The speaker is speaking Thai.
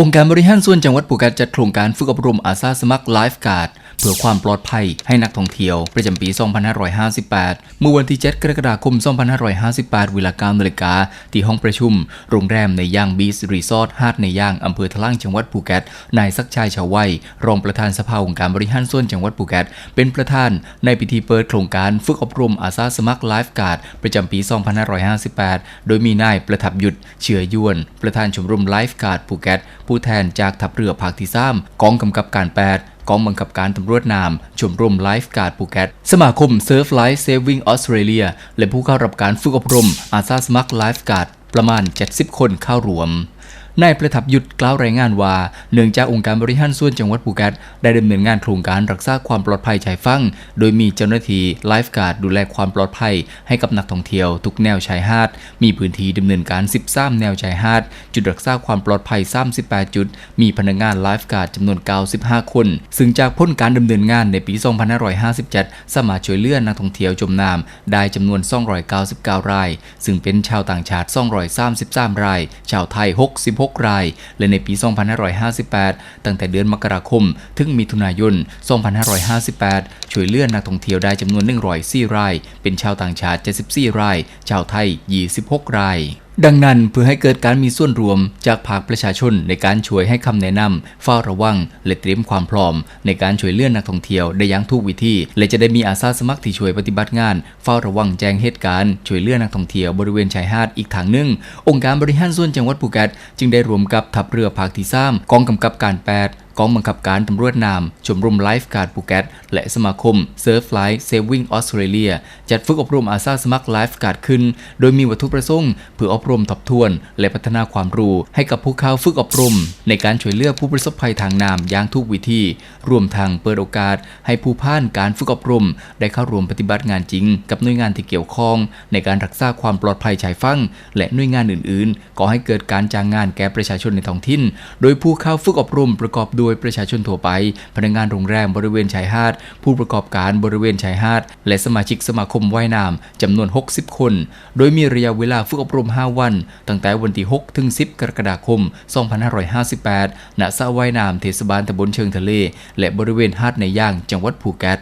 องค์การบริหารส่วนจังหวัดภูเก็ตจัดโครงการฝึกอบรมอาสาสมัครไลฟ์การ์ด เพื่อความปลอดภัยให้นักท่องเที่ยวประจำปี 2558 เมื่อวันที่ 7 กรกฎาคม 2558 เวลา9นาฬิกาที่ห้องประชุม โรงแรมในย่างบีชรีสอร์ทหาดในย่างอำเภอทะล่างจังหวัดภูเก็ตนายศักชัยชาวไวยรองประธานสภาองค์การบริหารส่วนจังหวัดภูเก็ตเป็นประธานในพิธีเปิดโครงการฝึกอบรมอาสาสมัครไลฟ์การ์ดประจำปี 2558 โดยมีนายประทับหยุดเฉือยวน ประธานชมรมไลฟ์การ์ดภูเก็ตผู้แทนจากทัพเรือภาคที่3กองกำกับการ 8 กองบังคับการตำรวจน้ำชมรมไลฟ์การ์ดภูเก็ตสมาคมเซิร์ฟไลฟ์เซฟวิ่งออสเตรเลียและผู้เข้ารับการฝึกอบรมอาสาสมัครไลฟ์การ์ดประมาณ 70 คนเข้ารวม นายประทับยุทธกล่าวรายงานว่า เนื่องจากองค์การบริหารส่วนจังหวัดภูเก็ตได้ดำเนินงานโครงการรักษาความปลอดภัยชายฝั่งโดยมีเจ้าหน้าที่ไลฟ์การ์ดดูแลความปลอดภัยให้กับนักท่องเที่ยวทุกแนวชายหาด มีพื้นที่ดำเนินการ 13 แนวชายหาด จุดรักษาความปลอดภัย 38 จุด มีพนักงานไลฟ์การ์ดจำนวน 95 คน ซึ่งจากพ้นการดำเนินงานในปี 2557 สามารถช่วยเหลือนักท่องเที่ยวจมน้ำได้จำนวน 299 ราย ซึ่งเป็นชาวต่างชาติ 233 ราย ชาวไทย 66ราย และในปี 2558 ตั้งแต่เดือนมกราคม ถึงมิถุนายน 2558 ช่วยเหลือนักท่องเที่ยวได้จำนวน104ราย เป็นชาวต่างชาติ 74 ราย ชาวไทย 26 ราย ดังนั้นเพื่อให้เกิดการมีส่วนรวมจากภาคประชาชนในการช่วยให้คำแนะนำเฝ้าระวัง และเตรียมความพร้อม ในการช่วยเลื่อนนักท่องเที่ยวได้อย่างถูกวิธี และจะได้มีอาสาสมัครที่ช่วยปฏิบัติงาน เฝ้าระวังแจ้งเหตุการณ์ช่วยเลื่อนักท่องเที่ยวบริเวณชายหาดอีกทางหนึ่ง องค์การบริหารส่วนจังหวัดภูเก็ตจึงได้รวมกับทัพเรือภาคที่3กองกำกับการ 8 กองบังคับการตำรวจน้ำชมรมไลฟ์การ์ดภูเก็ตและสมาคมเซิร์ฟไลฟ์เซฟวิ่งออสเตรเลียจัดฝึกอบรมอาสาสมัครไลฟ์การ์ดขึ้น โดยมีวัตถุประสงค์เพื่ออบรมทบทวน และพัฒนาความรู้ให้กับผู้เข้าฝึกอบรม ในการช่วยเหลือผู้ประสบภัยทางน้ำอย่างทุกวิธี รวมทางเปิดโอกาส ให้ผู้ผ่านการฝึกอบรม ได้เข้าร่วมปฏิบัติงานจริง กับหน่วยงานที่เกี่ยวข้อง ในการรักษาความปลอดภัยชายฝั่งและหน่วยงานอื่น ๆก่อให้เกิดการจ้างงานแก่ประชาชนในท้องถิ่น โดยผู้เข้าฝึกอบรมประกอบด้วยยประชาชนทั่วไป พนักงานโรงแรมบริเวณชายหาด ผู้ประกอบการบริเวณชายหาด และสมาชิกสมาคมว่ายน้ำจำนวน 60 คน โดยมีระยะเวลาฝึกอบรม 5 วัน ตั้งแต่วันที่ 6 ถึง 10 กรกฎาคม 2558 ณ สระว่ายน้ำเทศบาลตำบลเชิงทะเล และบริเวณหาดในย่างจังหวัดภูเก็ต